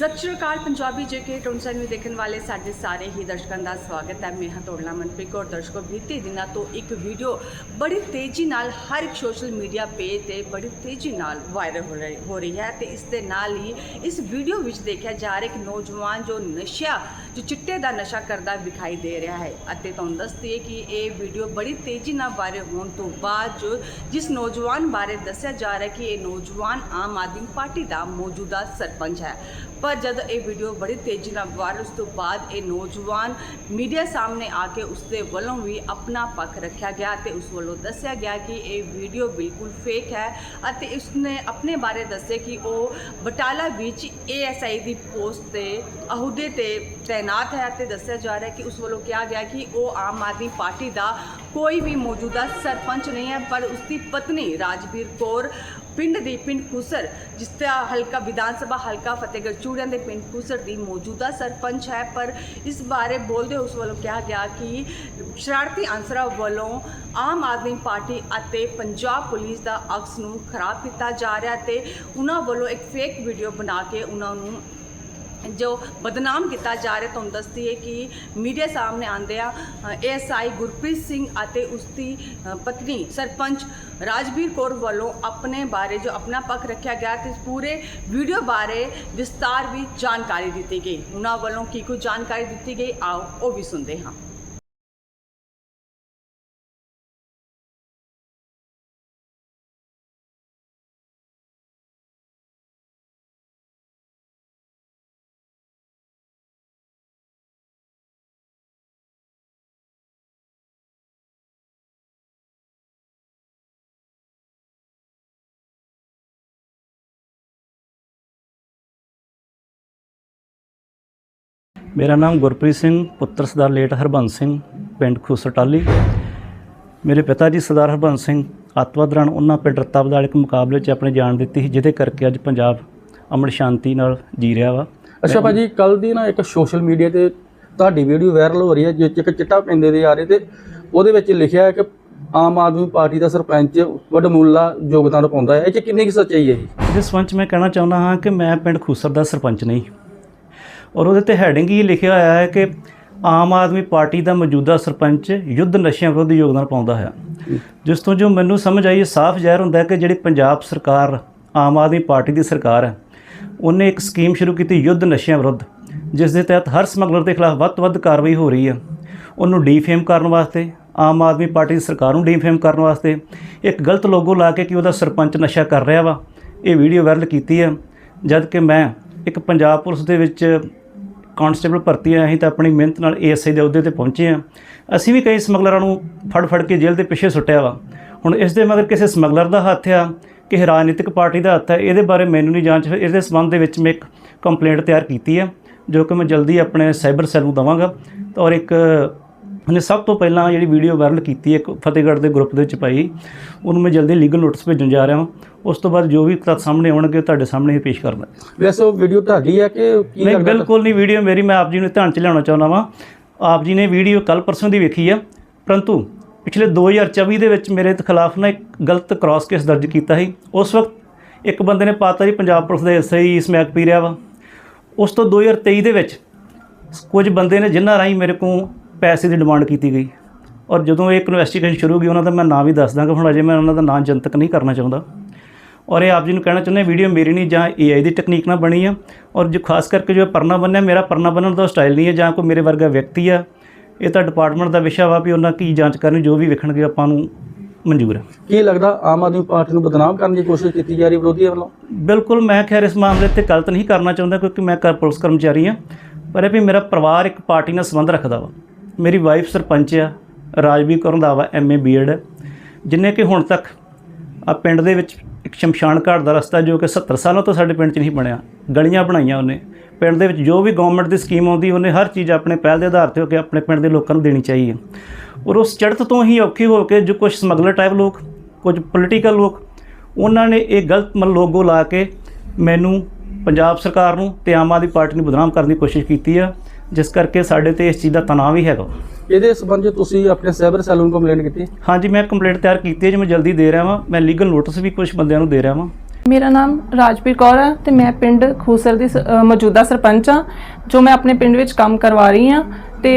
ਸਤਿ ਸ਼੍ਰੀ ਅਕਾਲ ਪੰਜਾਬੀ ਜੇਕੇ ਟੌਨਸਨ ਨੂੰ ਦੇਖਣ ਵਾਲੇ ਸਾਡੇ ਸਾਰੇ ਹੀ ਦਰਸ਼ਕਾਂ ਦਾ ਸਵਾਗਤ ਹੈ। ਮੈਂ ਹਾਂ ਤੋੜਲਾ ਮਨਪ੍ਰੀਤ ਔਰ ਦਰਸ਼ਕੋ, ਬੀਤੇ ਦਿਨਾਂ ਤੋਂ ਇੱਕ ਵੀਡੀਓ ਬੜੀ ਤੇਜ਼ੀ ਨਾਲ ਹਰ ਇੱਕ ਸੋਸ਼ਲ ਮੀਡੀਆ ਪੇਜ ਤੇ ਬੜੀ ਤੇਜ਼ੀ ਨਾਲ ਵਾਇਰਲ ਹੋ ਰਹੀ ਹੋ ਰਹੀ ਹੈ ਤੇ ਇਸ ਦੇ ਨਾਲ ਹੀ ਇਸ ਵੀਡੀਓ ਵਿੱਚ ਦੇਖਿਆ ਜਾ ਰਿਹਾ ਇੱਕ ਨੌਜਵਾਨ ਜੋ ਨਸ਼ਾ ਜੋ ਚਿੱਟੇ ਦਾ ਨਸ਼ਾ ਕਰਦਾ ਵਿਖਾਈ ਦੇ ਰਿਹਾ ਹੈ ਅਤੇ ਤੁਹਾਨੂੰ ਦੱਸਦੀ ਹੈ ਕਿ ਇਹ ਵੀਡੀਓ ਬੜੀ ਤੇਜ਼ੀ ਨਾਲ ਵਾਇਰਲ ਹੋਣ ਤੋਂ ਬਾਅਦ ਜੋ ਜਿਸ ਨੌਜਵਾਨ ਬਾਰੇ ਦੱਸਿਆ ਜਾ ਰਿਹਾ ਕਿ ਇਹ ਨੌਜਵਾਨ ਆਮ ਆਦਮੀ ਪਾਰਟੀ ਦਾ ਮੌਜੂਦਾ ਸਰਪੰਚ ਹੈ। ਪਰ ਪਰ ਜਦ ਇਹ ਵੀਡੀਓ ਬੜੀ ਤੇਜ਼ੀ ਨਾਲ ਵਾਇਰਲ ਉਸ ਤੋਂ ਬਾਅਦ ਇਹ ਨੌਜਵਾਨ ਮੀਡੀਆ ਸਾਹਮਣੇ ਆ ਕੇ ਉਸ ਦੇ ਵੱਲੋਂ ਵੀ ਆਪਣਾ ਪੱਖ ਰੱਖਿਆ ਗਿਆ ਤੇ ਉਸ ਵੱਲੋਂ ਦੱਸਿਆ ਗਿਆ ਕਿ ਇਹ ਵੀਡੀਓ ਬਿਲਕੁਲ ਫੇਕ ਹੈ ਅਤੇ ਉਸਨੇ ਆਪਣੇ ਬਾਰੇ ਦੱਸਿਆ ਕਿ ਉਹ ਬਟਾਲਾ ਵਿੱਚ ਏਐਸਆਈ ਦੀ ਪੋਸਟ ਤੇ ਅਹੁਦੇ ਤੇ ਤਾਇਨਾਤ ਹੈ ਅਤੇ ਦੱਸਿਆ ਜਾ ਰਿਹਾ ਕਿ ਉਸ ਵੱਲੋਂ ਕਿਹਾ ਗਿਆ ਕਿ ਉਹ ਆਮ ਆਦਮੀ ਪਾਰਟੀ ਦਾ ਕੋਈ ਵੀ ਮੌਜੂਦਾ ਸਰਪੰਚ ਨਹੀਂ ਹੈ ਪਰ ਉਸ ਦੀ ਪਤਨੀ ਰਾਜਵੀਰ ਕੌਰ ਪਿੰਡ ਦੀ ਪਿੰਡ ਕੁਸਰ, ਜਿਸ ਦਾ ਹਲਕਾ ਵਿਧਾਨ ਸਭਾ, ਹਲਕਾ ਫਤਿਹਗੜ੍ਹ ਚੂੜੀਆਂ ਦੇ ਪਿੰਡ ਕੁਸਰ ਦੀ ਮੌਜੂਦਾ ਸਰਪੰਚ ਹੈ। ਪਰ ਇਸ ਬਾਰੇ ਬੋਲਦੇ ਉਸ ਵੱਲੋਂ ਕਿਹਾ ਗਿਆ ਕਿ ਸ਼ਰਾਰਤੀ ਅਨਸਰਾਂ ਵੱਲੋਂ ਆਮ ਆਦਮੀ ਪਾਰਟੀ ਅਤੇ ਪੰਜਾਬ ਪੁਲਿਸ ਦਾ ਅਕਸ ਨੂੰ ਖਰਾਬ ਕੀਤਾ ਜਾ ਰਿਹਾ ਤੇ ਉਹਨਾਂ ਵੱਲੋਂ ਇੱਕ ਫੇਕ ਵੀਡੀਓ ਬਣਾ ਕੇ ਉਹਨਾਂ ਨੂੰ ਜੋ ਬਦਨਾਮ ਕੀਤਾ ਜਾ ਰਿਹਾ, ਤੁਹਾਨੂੰ ਦੱਸਦੀ ਹੈ ਕਿ ਮੀਡੀਆ ਸਾਹਮਣੇ ਆਂਦਿਆਂ ਏਐਸਆਈ ਗੁਰਪ੍ਰੀਤ ਸਿੰਘ ਅਤੇ ਉਸ ਦੀ ਪਤਨੀ ਸਰਪੰਚ ਰਾਜਵੀਰ ਕੌਰ ਵੱਲੋਂ ਆਪਣੇ ਬਾਰੇ ਜੋ ਆਪਣਾ ਪੱਖ ਰੱਖਿਆ ਗਿਆ ਤੇ ਪੂਰੇ ਵੀਡੀਓ ਬਾਰੇ ਵਿਸਤਾਰ ਵਿੱਚ ਜਾਣਕਾਰੀ ਦਿੱਤੀ ਗਈ। ਉਹਨਾਂ ਵੱਲੋਂ ਕੀ ਕੁਝ ਜਾਣਕਾਰੀ ਦਿੱਤੀ ਗਈ, ਆਓ ਉਹ ਵੀ ਸੁਣਦੇ ਹਾਂ। ਮੇਰਾ ਨਾਮ ਗੁਰਪ੍ਰੀਤ ਸਿੰਘ ਪੁੱਤਰ ਸਰਦਾਰ ਲੇਟ ਹਰਬੰਸ ਸਿੰਘ ਪਿੰਡ ਖੂਸਟਾਲੀ ਮੇਰੇ ਪਿਤਾ ਜੀ ਸਰਦਾਰ ਹਰਬੰਸ ਸਿੰਘ ਦੌਰਾਨ ਉਹਨਾਂ ਪਿੰਡ ਰੱਤਾ ਵਿਧਾਇਕ ਮੁਕਾਬਲੇ 'ਚ ਆਪਣੀ ਜਾਨ ਦਿੱਤੀ ਸੀ ਜਿਹਦੇ ਕਰਕੇ ਅੱਜ ਪੰਜਾਬ ਅਮਨ ਸ਼ਾਂਤੀ ਨਾਲ ਜੀ ਰਿਹਾ ਵਾ। ਅੱਛਾ ਭਾਜੀ ਕੱਲ ਦੀ ਨਾ ਇੱਕ ਸੋਸ਼ਲ ਮੀਡੀਆ ਤੇ ਤੁਹਾਡੀ ਵੀਡੀਓ ਵਾਇਰਲ ਹੋ ਰਹੀ ਹੈ ਜਿਸ 'ਚ ਇੱਕ ਚਿੱਟਾ ਪੈਂਦੇ ਦੇ ਆ ਰਹੇ ਤੇ ਉਹਦੇ ਵਿੱਚ ਲਿਖਿਆ ਹੈ ਕਿ ਆਮ ਆਦਮੀ ਪਾਰਟੀ ਦਾ ਸਰਪੰਚ ਵਡਮੁੱਲਾ ਯੋਗਦਾਨ ਪਾਉਂਦਾ ਹੈ। ਇਹ 'ਚ ਕਿੰਨੀ ਕੁ ਸੱਚਾਈ ਹੈ ਜੀ? ਇਸ ਸੰਬੰਧ 'ਚ ਮੈਂ ਕਹਿਣਾ ਚਾਹੁੰਦਾ ਹਾਂ ਕਿ ਮੈਂ ਪਿੰਡ ਖੂਸਰ ਦਾ ਸਰਪੰਚ ਨਹੀਂ। ਔਰ ਉਹਦੇ ਤੇ ਹੈਡਿੰਗ ਹੀ ਲਿਖਿਆ ਹੋਇਆ ਹੈ ਕਿ ਆਮ ਆਦਮੀ ਪਾਰਟੀ ਦਾ ਮੌਜੂਦਾ ਸਰਪੰਚ ਯੁੱਧ ਨਸ਼ਿਆਂ ਵਿਰੁੱਧ ਯੋਗਦਾਨ ਪਾਉਂਦਾ ਹੈ। ਜਿਸ ਤੋਂ ਜੋ ਮੈਨੂੰ ਸਮਝ ਆਈ ਸਾਫ਼ ਜ਼ਾਹਿਰ ਹੁੰਦਾ ਹੈ ਕਿ ਜਿਹੜੀ ਪੰਜਾਬ ਸਰਕਾਰ, ਆਮ ਆਦਮੀ ਪਾਰਟੀ ਦੀ ਸਰਕਾਰ ਹੈ, ਉਹਨੇ ਇੱਕ ਸਕੀਮ ਸ਼ੁਰੂ ਕੀਤੀ ਯੁੱਧ ਨਸ਼ਿਆਂ ਵਿਰੁੱਧ, ਜਿਸ ਦੇ ਤਹਿਤ ਹਰ ਸਮਗਲਰ ਦੇ ਖਿਲਾਫ ਵੱਧ ਤੋਂ ਵੱਧ ਕਾਰਵਾਈ ਹੋ ਰਹੀ ਹੈ। ਉਹਨੂੰ ਡੀਫੇਮ ਕਰਨ ਵਾਸਤੇ, ਆਮ ਆਦਮੀ ਪਾਰਟੀ ਦੀ ਸਰਕਾਰ ਨੂੰ ਡੀਫੇਮ ਕਰਨ ਵਾਸਤੇ ਇੱਕ ਗਲਤ ਲੋਗੋ ਲਾ ਕੇ ਕਿ ਉਹਦਾ ਸਰਪੰਚ ਨਸ਼ਾ ਕਰ ਰਿਹਾ ਵਾ। ਇਹ ਵੀਡੀਓ ਵਾਇਰਲ ਕੀਤੀ ਹੈ ਜਦ ਕਿ ਮੈਂ ਇੱਕ ਪੰਜਾਬ ਪੁਲਿਸ ਦੇ ਵਿੱਚ ਕਾਂਸਟੇਬਲ ਭਰਤੀ ਆਇਆ ਅਸੀਂ ਤਾਂ ਆਪਣੀ ਮਿਹਨਤ ਨਾਲ ਏਐਸਆਈ ਦੇ ਅਹੁਦੇ ਤੇ ਪਹੁੰਚੇ ਆ। ਅਸੀਂ ਵੀ ਕਈ ਸਮਗਲਰਾਂ ਨੂੰ ਫੜ ਫੜ ਕੇ ਜੇਲ੍ਹ ਦੇ ਪਿੱਛੇ ਸੁੱਟਿਆ ਵਾ। ਹੁਣ ਇਸ ਦੇ ਮਗਰ ਕਿਸੇ ਸਮਗਲਰ ਦਾ ਹੱਥ ਆ, ਕਿਸੇ ਰਾਜਨੀਤਿਕ ਪਾਰਟੀ ਦਾ ਹੱਥ ਆ, ਇਹਦੇ ਬਾਰੇ ਮੈਨੂੰ ਨਹੀਂ ਜਾਂਚ ਇਹਦੇ ਸੰਬੰਧ ਦੇ ਵਿੱਚ ਮੈਂ ਇੱਕ ਕੰਪਲੇਂਟ ਤਿਆਰ ਕੀਤੀ ਹੈ ਜੋ ਕਿ ਮੈਂ ਜਲਦੀ ਆਪਣੇ ਸਾਈਬਰ ਸੈੱਲ ਨੂੰ ਦਵਾਂਗਾ। ਔਰ ਇੱਕ ਉਹਨੇ ਸਭ ਤੋਂ ਪਹਿਲਾਂ ਜਿਹੜੀ ਵੀਡੀਓ ਵਾਇਰਲ ਕੀਤੀ ਇੱਕ ਫਤਿਹਗੜ੍ਹ ਦੇ ਗਰੁੱਪ ਦੇ ਵਿੱਚ ਪਾਈ ਉਹਨੂੰ ਮੈਂ ਜਲਦੀ ਲੀਗਲ ਨੋਟਿਸ ਭੇਜਣ ਜਾ ਰਿਹਾ ਹਾਂ ਉਸ ਤੋਂ ਬਾਅਦ ਜੋ ਵੀ ਤੱਥ ਸਾਹਮਣੇ ਆਉਣਗੇ ਤੁਹਾਡੇ ਸਾਹਮਣੇ ਹੀ ਪੇਸ਼ ਕਰਨਾ ਵੈਸੇ ਉਹ ਵੀਡੀਓ ਤੁਹਾਡੀ ਹੈ ਕਿ ਕੀ ਨਹੀਂ ਬਿਲਕੁਲ ਨਹੀਂ ਵੀਡੀਓ ਮੇਰੀ ਮੈਂ ਆਪ ਜੀ ਨੂੰ ਧਿਆਨ ਚ ਲਿਆਉਣਾ ਚਾਹੁੰਦਾ ਵਾਂ। ਆਪ ਜੀ ਨੇ ਵੀਡੀਓ ਕੱਲ ਪਰਸੋਂ ਦੀ ਵੇਖੀ ਆ। ਪਰੰਤੂ ਪਿਛਲੇ 2024 ਦੇ ਵਿੱਚ ਮੇਰੇ ਖਿਲਾਫ ਨਾ ਇੱਕ ਗਲਤ ਕ੍ਰਾਸ ਕੇਸ ਦਰਜ ਕੀਤਾ ਸੀ। ਉਸ ਵਕਤ ਇੱਕ ਬੰਦੇ ਨੇ ਪਾਤਾ ਜੀ ਪੰਜਾਬ ਪੁਲਿਸ ਦੇ ਸਹੀ ਸਮੈਕ ਪੀ ਰਿਹਾ ਵਾ। ਉਸ ਤੋਂ 2023 ਦੇ ਵਿੱਚ ਕੁਝ ਬੰਦੇ ਨੇ ਜਿਨ੍ਹਾਂ ਰਾਹੀਂ ਮੇਰੇ ਕੋਲ ਪੈਸੇ ਦੀ ਡਿਮਾਂਡ ਕੀਤੀ ਗਈ। ਔਰ ਜਦੋਂ ਇਹ ਇਨਵੈਸਟੀਗੇਸ਼ਨ ਸ਼ੁਰੂ ਹੋਈ ਉਹਨਾਂ ਦਾ ਮੈਂ ਨਾਂ ਵੀ ਦੱਸ ਦਾਂਗਾ ਹੁਣ ਅਜੇ ਮੈਂ ਉਹਨਾਂ ਦਾ ਨਾਂ ਜਨਤਕ ਨਹੀਂ ਕਰਨਾ ਚਾਹੁੰਦਾ। ਔਰ ਇਹ ਆਪ ਜੀ ਨੂੰ ਕਹਿਣਾ ਚਾਹੁੰਦਾ ਵੀਡੀਓ ਮੇਰੀ ਨਹੀਂ ਜਾਂ ਏਆਈ ਦੀ ਟੈਕਨੀਕ ਨਾਲ ਬਣੀ ਆ। ਔਰ ਜੋ ਖਾਸ ਕਰਕੇ ਜੋ ਪਰਨਾ ਬੰਨਿਆ ਮੇਰਾ ਪਰਨਾ ਬੰਨਣ ਦਾ ਸਟਾਈਲ ਨਹੀਂ ਹੈ ਜਾਂ ਕੋਈ ਮੇਰੇ ਵਰਗਾ ਵਿਅਕਤੀ ਆ ਇਹ ਤਾਂ ਡਿਪਾਰਟਮੈਂਟ ਦਾ ਵਿਸ਼ਾ ਵਾ ਵੀ ਉਹਨਾਂ ਕੀ ਜਾਂਚ ਕਰਨੀ ਜੋ ਵੀ ਵੇਖਣਗੇ ਆਪਾਂ ਨੂੰ ਮਨਜ਼ੂਰ ਹੈ ਕੀ ਲੱਗਦਾ ਆਮ ਆਦਮੀ ਪਾਰਟੀ ਨੂੰ ਬਦਨਾਮ ਕਰਨ ਦੀ ਕੋਸ਼ਿਸ਼ ਕੀਤੀ ਜਾ ਰਹੀ ਵਿਰੋਧੀਆਂ ਵੱਲੋਂ? ਬਿਲਕੁਲ ਮੈਂ ਖੈਰ ਇਸ ਮਾਮਲੇ ਤੇ ਗਲਤ ਨਹੀਂ ਕਰਨਾ ਚਾਹੁੰਦਾ ਕਿਉਂਕਿ ਮੈਂ ਕਰ ਪੁਲਿਸ ਕਰਮਚਾਰੀ ਹਾਂ ਪਰ ਇਹ ਵੀ ਮੇਰਾ ਪਰਿਵਾਰ ਇੱਕ ਪਾਰਟੀ ਨਾਲ ਸੰਬੰਧ ਰੱਖਦਾ ਵਾ। ਮੇਰੀ ਵਾਈਫ ਸਰਪੰਚ ਆ, ਰਾਜਵੀਰ ਕੌਰ ਰੰਧਾਵਾ ਐਮਏ ਬੀਐਡ ਜਿਨੇ ਕਿ ਹੁਣ ਤੱਕ ਆ ਪਿੰਡ ਦੇ ਵਿੱਚ ਇੱਕ ਸ਼ਮਸ਼ਾਨ ਘਾਟ ਦਾ ਰਸਤਾ ਜੋ ਕਿ 70 ਸਾਲਾਂ ਤੋਂ ਸਾਡੇ ਪਿੰਡ 'ਚ ਨਹੀਂ ਬਣਿਆ, ਗਲੀਆਂ ਬਣਾਈਆਂ ਉਹਨੇ। ਪਿੰਡ ਦੇ ਵਿੱਚ ਜੋ ਵੀ ਗਵਰਨਮੈਂਟ ਦੀ ਸਕੀਮ ਆਉਂਦੀ, ਉਹਨੇ ਹਰ ਚੀਜ਼ ਆਪਣੇ ਪਹਿਲ ਦੇ ਆਧਾਰ ਤੇ ਹੋ ਕੇ ਆਪਣੇ ਪਿੰਡ ਦੇ ਲੋਕਾਂ ਨੂੰ ਦੇਣੀ ਚਾਹੀਏ। ਔਰ ਉਸ ਚੜ੍ਹਤ ਤੋਂ ਹੀ ਔਖੇ ਹੋ ਕੇ ਜੋ ਕੁਝ ਸਮਗਲਰ ਟਾਈਪ ਲੋਕ, ਕੁਝ ਪੋਲੀਟੀਕਲ ਲੋਕ, ਉਹਨਾਂ ਨੇ ਇਹ ਗਲਤ ਮਨ ਲੋਗੋ ਲਾ ਕੇ ਮੈਨੂੰ ਪੰਜਾਬ ਸਰਕਾਰ ਨੂੰ ਤੇ ਆਮ ਆਦਮੀ ਪਾਰਟੀ ਨੂੰ ਬਦਨਾਮ ਕਰਨ ਦੀ ਕੋਸ਼ਿਸ਼ ਕੀਤੀ ਆ। ਜਿਸ ਕਰਕੇ ਸਾਡੇ ਤੇ ਇਸ ਚੀਜ਼ ਦਾ ਤਣਾਅ ਵੀ ਹੈਗਾ। ਇਹਦੇ ਸੰਬੰਧ ਤੁਸੀਂ ਆਪਣੇ ਸਾਈਬਰ ਸੈੱਲ ਨੂੰ ਕੰਪਲੇਂਟ ਕੀਤੀ? ਹਾਂਜੀ ਮੈਂ ਕੰਪਲੇਂਟ ਤਿਆਰ ਕੀਤੀ ਹੈ ਜੀ ਮੈਂ ਜਲਦੀ ਦੇ ਰਿਹਾ ਵਾਂ ਮੈਂ ਲੀਗਲ ਨੋਟਿਸ ਵੀ ਕੁਝ ਬੰਦਿਆਂ ਨੂੰ ਦੇ ਰਿਹਾ ਵਾਂ। ਮੇਰਾ ਨਾਮ ਰਾਜਵੀਰ ਕੌਰ ਹੈ ਤੇ ਮੈਂ ਪਿੰਡ ਖੂਸਰ ਦੀ ਸ- ਅ, ਮੌਜੂਦਾ ਸਰਪੰਚ ਹਾਂ ਜੋ ਮੈਂ ਆਪਣੇ ਪਿੰਡ ਵਿੱਚ ਕੰਮ ਕਰਵਾ ਰਹੀ ਹਾਂ ਤੇ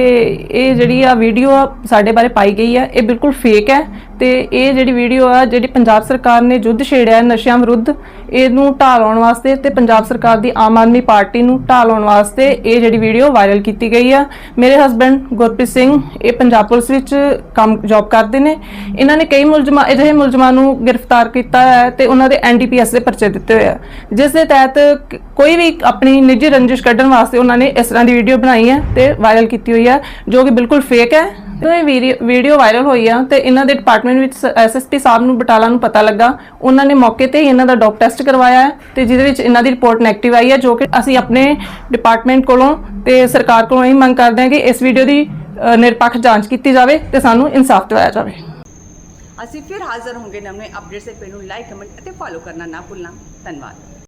ਇਹ ਜਿਹੜੀ ਆ ਵੀਡੀਓ ਆ ਸਾਡੇ ਬਾਰੇ ਪਾਈ ਗਈ ਹੈ ਇਹ ਬਿਲਕੁਲ ਫੇਕ ਹੈ। ਤੇ ਇਹ ਜਿਹੜੀ ਵੀਡੀਓ ਆ, ਜਿਹੜੀ ਪੰਜਾਬ ਸਰਕਾਰ ਨੇ ਯੁੱਧ ਛੇੜਿਆ ਨਸ਼ਿਆਂ ਵਿਰੁੱਧ, ਇਹਨੂੰ ਢਾਹ ਲਾਉਣ ਵਾਸਤੇ ਤੇ ਪੰਜਾਬ ਸਰਕਾਰ ਦੀ ਆਮ ਆਦਮੀ ਪਾਰਟੀ ਨੂੰ ਢਾਹ ਲਾਉਣ ਵਾਸਤੇ ਇਹ ਜਿਹੜੀ ਵੀਡੀਓ ਵਾਇਰਲ ਕੀਤੀ ਗਈ ਆ। ਮੇਰੇ ਹਸਬੰਡ ਗੁਰਪ੍ਰੀਤ ਸਿੰਘ, ਇਹ ਪੰਜਾਬ ਪੁਲਿਸ ਵਿੱਚ ਕੰਮ ਜੌਬ ਕਰਦੇ ਨੇ। ਇਹਨਾਂ ਨੇ ਕਈ ਮੁਲਜ਼ਮਾਂ, ਅਜਿਹੇ ਮੁਲਜ਼ਮਾਂ ਨੂੰ ਗ੍ਰਿਫਤਾਰ ਕੀਤਾ ਹੈ ਤੇ ਉਹਨਾਂ ਦੇ ਐਨਡੀਪੀਐਸ ਦੇ ਪਰਚੇ ਦਿੱਤੇ ਹੋਏ ਆ। ਜਿਸ ਦੇ ਤਹਿਤ ਕੋਈ ਵੀ ਆਪਣੀ ਨਿੱਜੀ ਰੰਜਿਸ਼ ਕੱਢਣ ਵਾਸਤੇ ਉਹਨਾਂ ਨੇ ਇਸ ਤਰ੍ਹਾਂ ਦੀ ਵੀਡੀਓ ਬਣਾਈ ਹੈ ਤੇ ਵਾਇਰਲ ਕੀਤੀ ਹੋਈ ਹੈ, ਜੋ ਕਿ ਬਿਲਕੁਲ ਫੇਕ ਹੈ। ਇਹ ਵੀਡੀਓ ਵਾਇਰਲ ਹੋਈ ਆ ਤੇ ਇਹਨਾਂ ਦੇ ਡਿਪਾਰਟਮੈਂਟ ਵਿੱਚ ਐਸਐਸਪੀ ਸਾਹਿਬ ਨੂੰ ਬਟਾਲਾ ਨੂੰ ਪਤਾ ਲੱਗਾ, ਉਹਨਾਂ ਨੇ ਮੌਕੇ ਤੇ ਇਹਨਾਂ ਦਾ ਡੋਪ ਟੈਸਟ ਕਰਵਾਇਆ ਤੇ ਜਿਹਦੇ ਵਿੱਚ ਇਹਨਾਂ ਦੀ ਰਿਪੋਰਟ 네ਗੇਟਿਵ ਆਈ ਹੈ, ਜੋ ਕਿ ਅਸੀਂ ਆਪਣੇ ਡਿਪਾਰਟਮੈਂਟ ਕੋਲੋਂ ਤੇ ਸਰਕਾਰ ਕੋਲੋਂ ਇਹ ਮੰਗ ਕਰਦੇ ਹਾਂ ਕਿ ਇਸ ਵੀਡੀਓ ਦੀ ਨਿਰਪੱਖ ਜਾਂਚ ਕੀਤੀ ਜਾਵੇ ਤੇ ਸਾਨੂੰ ਇਨਸਾਫ ਦਿਵਾਇਆ ਜਾਵੇ। ਅਸੀਂ ਫਿਰ ਹਾਜ਼ਰ ਹੋਵਾਂਗੇ ਨਵੇਂ ਅਪਡੇਟਸ ਦੇ ਨੂੰ ਲਾਈਕ ਕਮੈਂਟ ਅਤੇ ਫੋਲੋ ਕਰਨਾ ਨਾ ਭੁੱਲਣਾ। ਧੰਨਵਾਦ।